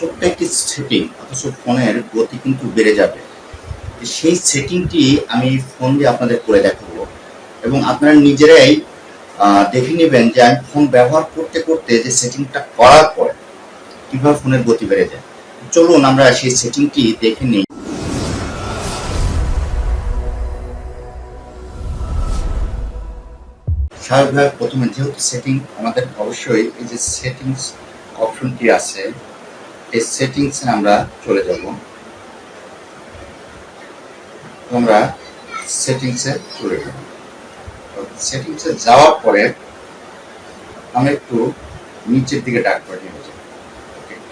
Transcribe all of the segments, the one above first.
ছোট্ট একটি সেটিং অথচ ফোনের গতি কিন্তু বেড়ে যাবে। সেই সেটিংটি আমি ফোন দিয়ে আপনাদের করে দেখাবো এবং আপনারা নিজেরাই দেখে নেবেন যে আমি ফোন ব্যবহার করতে করতে যে সেটিংটা করার পর কীভাবে ফোনের গতি বেড়ে যায়। চলুন আমরা সেই সেটিংটি দেখে নিই। স্বাভাবিকভাবে প্রথমে যেহেতু সেটিং আমাদের অবশ্যই এই যে সেটিংস অপশনটি আছে এই সেটিংসে আমরা চলে যাব। আমরা সেটিংসে চলে যাব সেটিংসে যাওয়ার পরে আমরা একটু নিচের দিকে ডাক করে নিয়ে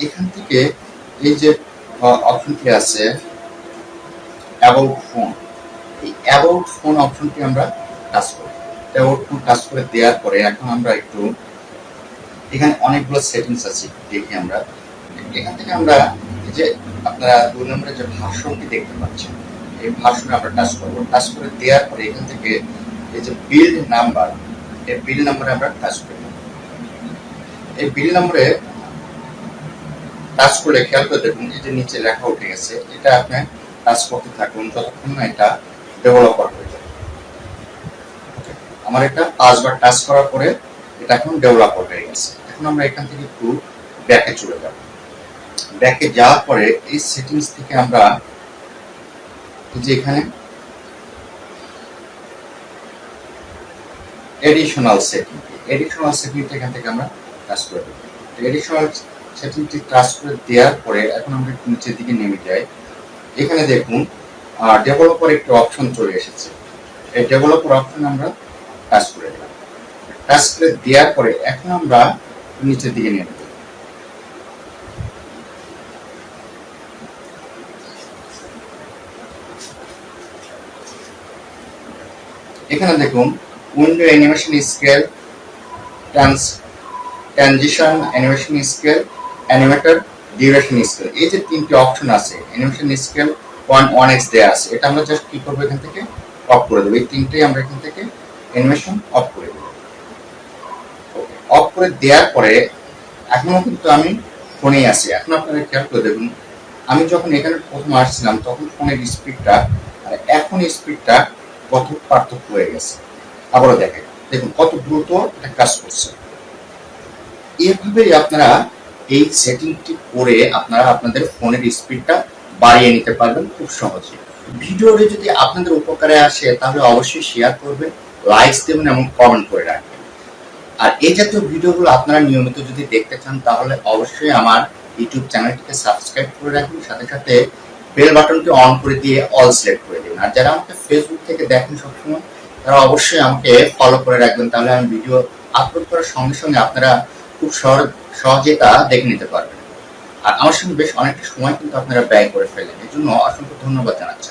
এখান থেকে এই যে অপশনটি আছে অ্যাবাউট ফোন এই অ্যাবাউট ফোন অপশনটি আমরা টাচ করব অ্যাবাউট ফোন টাচ করে দেওয়ার পরে এখন আমরা একটু, এখানে অনেকগুলো সেটিংস আছে, দেখি আমরা। এখান থেকে আমরা যে আপনারা দুই নম্বরে যে ভাষণটি দেখতে পাচ্ছেন, এই ভাষণে আমরা টাচ করব। টাচ করে দেওয়ার পরে এখান থেকে এই যে বিল্ড নাম্বার এই বিল নাম্বারে আমরা টাচ করব। এই বিল নম্বরে টাচ করে খেয়াল করে দেখুন, এই যে নিচে লেখা উঠে গেছে, এটা আপনি টাচ করতে থাকুন যতক্ষণ না এটা ডেভেলপার হয়ে যায়। আমার এটা পাঁচবার টাচ করার পরে এটা এখন ডেভেলপার হয়ে গেছে। এখন আমরা এখান থেকে একটু ব্যাকে চলে যাব। ব্যাকে যাওয়ার পরে এই সেটিংস থেকে আমরা যে এখানে এডিশনাল সেটিং এডিশনাল সেটিংটা এখান থেকে আমরা কাজ করে দেবো। এডিশনাল সেটিংটি টাচ করে দেওয়ার পরে এখন আমরা একটু নিচের দিকে নেমে যাই। এখানে দেখুন ডেভেলপার একটি অপশন চলে এসেছে। এই ডেভেলপার অপশন আমরা কাজ করে দিলাম। টাচ করে দেওয়ার পরে এখন আমরা নিচের দিকে নেমে যাই এখানে দেখুন window animation scale trans transition animation scale animator duration scale এই যে তিনটি অপশন আছে animation scale one one x দেওয়া আছে, এটা আমরা জাস্ট কি করব এখান থেকে? অফ করে দেবো। এই তিনটেই আমরা এখান থেকে অ্যানিমেশন অফ করে দেবো। অফ করে দেওয়ার পরে এখনও কিন্তু আমি ফোনেই আছি। এখন আপনারা খেয়াল করে দেখুন, আমি যখন এখানে প্রথম আসছিলাম, তখন ফোনের স্পিডটা আর এখন স্পিডটা কত পার্থক্য হয়ে গেছে। আবারও দেখেন দেখুন কত দ্রুত এটা কাজ করছে। এভাবেই আপনারা এই সেটিংটি করে আপনারা আপনাদের ফোনের স্পিডটা বাড়িয়ে নিতে পারবেন খুব সহজে। ভিডিওটি যদি আপনাদের উপকারে আসে, তাহলে অবশ্যই শেয়ার করবেন লাইকস দেবেন এবং কমেন্ট করে রাখবেন। আর এই জাতীয় ভিডিওগুলো আপনারা নিয়মিত যদি দেখতে চান, তাহলে অবশ্যই আমার ইউটিউব চ্যানেলটিকে সাবস্ক্রাইব করে রাখুন সাথে সাথে বেল বাটনটি অন করে দিয়ে অল সিলেক্ট করে দেবেন। আর যারা আমাকে থেকে দেখেন সবসময়, তারা অবশ্যই আমাকে ফলো করে রাখবেন, তাহলে আমি ভিডিও আপলোড করার সঙ্গে সঙ্গে আপনারা খুব সহজ তা দেখে নিতে পারবেন। আর আমার সঙ্গে বেশ অনেকটা সময় কিন্তু আপনারা ব্যয় করে ফেলেন এই জন্য অসংখ্য ধন্যবাদ জানাচ্ছি